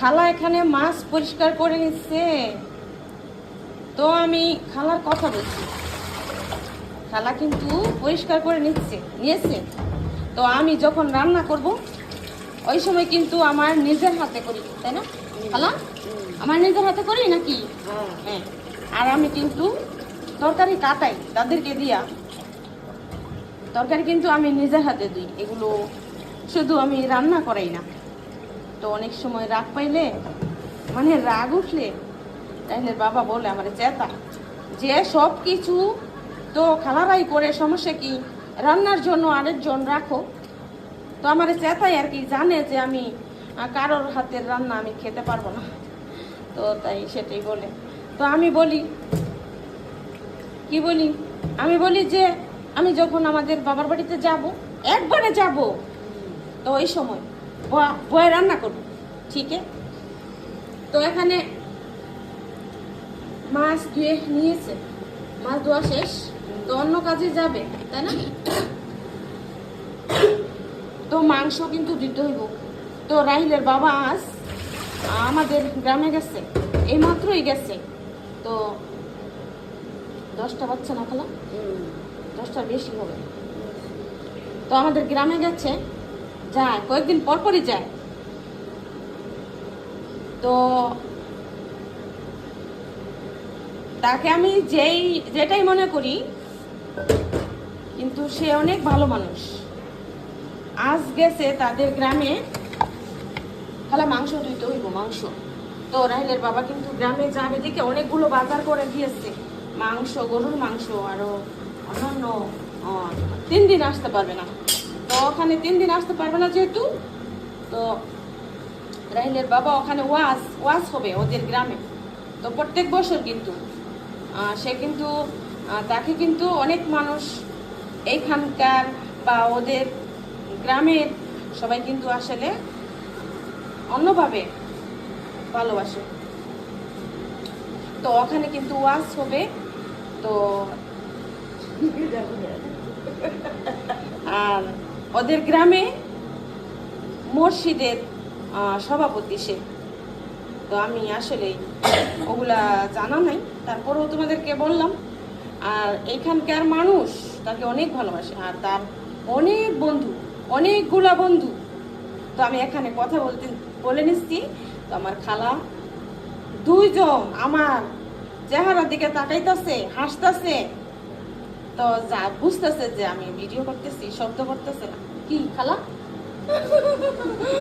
খালা এখানে মাছ পরিষ্কার করে নিচ্ছে। তো আমি খালার কথা বলছি। খালা কিন্তু পরিষ্কার করে নিচ্ছে নিয়েছে। তো আমি যখন রান্না করব ওই সময় কিন্তু আমার নিজের হাতে করি তাই না? খালা? আমার নিজের হাতে করি নাকি? হ্যাঁ। হ্যাঁ। আর আমি কিন্তু তরকারি কাটাই তাদেরকে দিয়া। তরকারি কিন্তু আমি নিজের হাতে দিই এগুলো শুধু আমি রান্না করাই না। তো অনেক সময় রাগ পাইলে মানে রাগ উঠলে তাহলে বাবা বলে আমার, চেতা, যে সব কিছু তো খালারাই করে, সমস্যা কি? রান্নার জন্য আরেকজন রাখো। তো আমার চেতাই আর কি জানে যে আমি কারোর হাতের রান্না আমি খেতে পারব না। তো তাই সেটাই বলে। তো আমি বলি, কি বলি? আমি বলি যে, আমি যখন আমাদের বাবার বাড়িতে যাব, একবারে যাব। তো ওই সময় বয়ে রান্না করব। ঠিক তো এখানে মাছ ধুয়ে নিয়েছে। মাছ ধোয়া শেষ। তো অন্য কাজে যাবে তাই না? তো মাংস কিন্তু দিতে হইব। তো রাহিলের বাবা আজ আমাদের গ্রামে গেছে। এই মাত্রই গেছে। তো দশটা বাচ্চা না খালা। দশটার বেশি হবে। তো আমাদের গ্রামে গেছে। যায়, কয়েকদিন পর পরই যায়। তো তাকে আমি যেই, যেটাই মনে করি, কিন্তু সে অনেক ভালো মানুষ। আজ গেছে তাদের গ্রামে তাহলে মাংস দিতে হইব মাংস। তো রাহিলের বাবা কিন্তু গ্রামে যাবে দেখে অনেকগুলো বাজার করে দিয়েছে। মাংস, গরুর মাংস, আরও অন্যান্য তিন দিন আসতে পারবে না। তো ওখানে তিন দিন আসতে পারবে না যেহেতু তো রাহিলের বাবা ওখানে ওয়াজ ওয়াজ হবে ওদের গ্রামে। তো প্রত্যেক বছর কিন্তু সে কিন্তু তাকে কিন্তু অনেক মানুষ এইখানকার বা ওদের গ্রামের সবাই কিন্তু আসলে অন্যভাবে ভালোবাসে। তো ওখানে কিন্তু ওয়াজ হবে তো ওদের গ্রামে মসজিদের সভাপতি সে। তো আমি আসলে ওগুলা জানা নাই, তারপরেও তোমাদেরকে বললাম। আর এখানকার মানুষ তাকে অনেক ভালোবাসে, আর তার অনেক বন্ধু, অনেকগুলা বন্ধু। তো আমি এখানে কথা বলতে, বলে নিচ্ছি, তো আমার খালা দুইজন আমার চেহারার দিকে তাকাইতেছে, হাসতেছে। তো যা বুঝতেছে যে আমি ভিডিও করতেছি শব্দ করতেছে কি খালা?